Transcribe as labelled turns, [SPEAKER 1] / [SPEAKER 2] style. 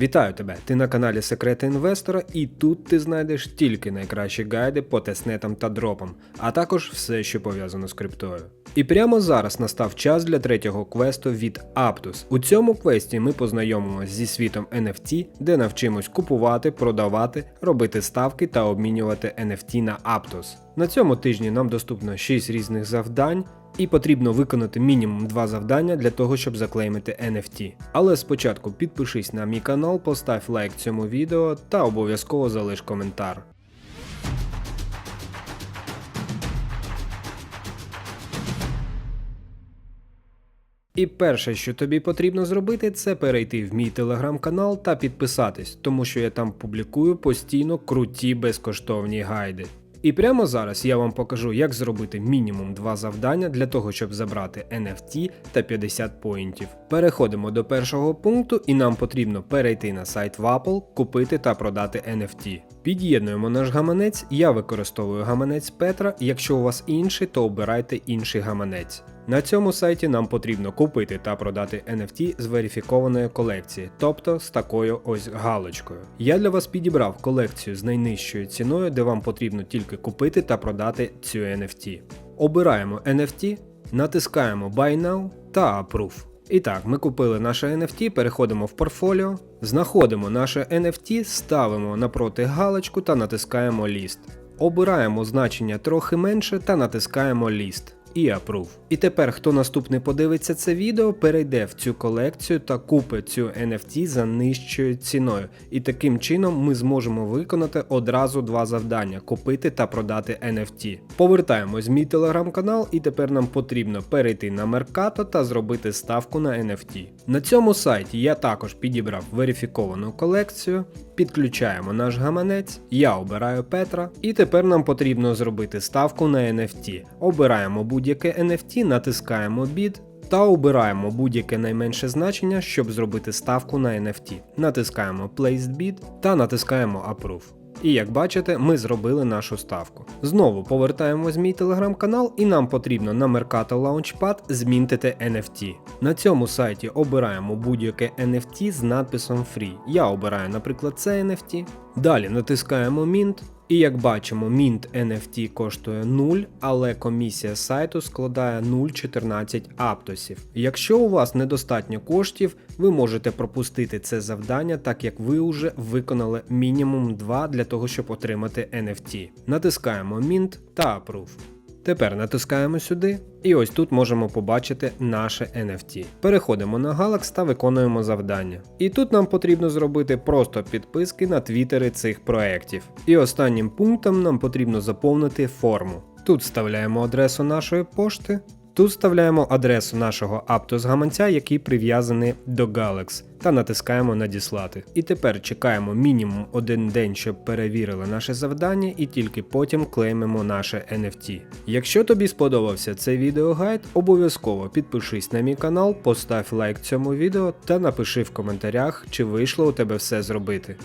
[SPEAKER 1] Вітаю тебе! Ти на каналі Секрети Інвестора, і тут ти знайдеш тільки найкращі гайди по тестнетам та дропам, а також все, що пов'язано з криптою. І прямо зараз настав час для третього квесту від Aptus. У цьому квесті ми познайомимося зі світом NFT, де навчимось купувати, продавати, робити ставки та обмінювати NFT на Aptus. На цьому тижні нам доступно 6 різних завдань. І потрібно виконати мінімум два завдання для того, щоб заклеймити NFT. Але спочатку підпишись на мій канал, постав лайк цьому відео та обов'язково залиш коментар. І перше, що тобі потрібно зробити, це перейти в мій телеграм-канал та підписатись, тому що я там публікую постійно круті безкоштовні гайди. І прямо зараз я вам покажу, як зробити мінімум два завдання для того, щоб забрати NFT та 50 поінтів. Переходимо до першого пункту, і нам потрібно перейти на сайт Wapple, купити та продати NFT. Під'єднуємо наш гаманець, я використовую гаманець Петра, якщо у вас інший, то обирайте інший гаманець. На цьому сайті нам потрібно купити та продати NFT з верифікованої колекції, тобто з такою ось галочкою. Я для вас підібрав колекцію з найнижчою ціною, де вам потрібно тільки купити та продати цю NFT. Обираємо NFT, натискаємо Buy Now та Approve. І так, ми купили наше NFT, переходимо в портфоліо, знаходимо наше NFT, ставимо напроти галочку та натискаємо List. Обираємо значення трохи менше та натискаємо List і Approve. І тепер, хто наступний подивиться це відео, перейде в цю колекцію та купить цю NFT за нижчою ціною. І таким чином ми зможемо виконати одразу два завдання: купити та продати NFT. Повертаємось в мій телеграм-канал, і тепер нам потрібно перейти на Mercato та зробити ставку на NFT. На цьому сайті я також підібрав верифіковану колекцію. Підключаємо наш гаманець, я обираю Петра, і тепер нам потрібно зробити ставку на NFT. Обираємо будь-яке NFT, натискаємо Bid та обираємо будь-яке найменше значення, щоб зробити ставку на NFT. Натискаємо Placed Bid та натискаємо Approve. І як бачите, ми зробили нашу ставку. Знову повертаємось в мій телеграм-канал, і нам потрібно на Mercato Launchpad змінтити NFT. На цьому сайті обираємо будь-яке NFT з надписом Free. Я обираю, наприклад, це NFT. Далі натискаємо Mint. І як бачимо, Mint NFT коштує 0, але комісія сайту складає 0,14 аптосів. Якщо у вас недостатньо коштів, ви можете пропустити це завдання, так як ви вже виконали мінімум 2 для того, щоб отримати NFT. Натискаємо Mint та Approve. Тепер натискаємо сюди, і ось тут можемо побачити наше NFT. Переходимо на Galax та виконуємо завдання. І тут нам потрібно зробити просто підписки на твіттери цих проєктів. І останнім пунктом нам потрібно заповнити форму. Тут вставляємо адресу нашої пошти. Тут вставляємо адресу нашого Aptos гаманця, який прив'язаний до Galax, та натискаємо Надіслати. І тепер чекаємо мінімум один день, щоб перевірили наше завдання, і тільки потім клеймимо наше NFT. Якщо тобі сподобався цей відеогайд, обов'язково підпишись на мій канал, постав лайк цьому відео та напиши в коментарях, чи вийшло у тебе все зробити.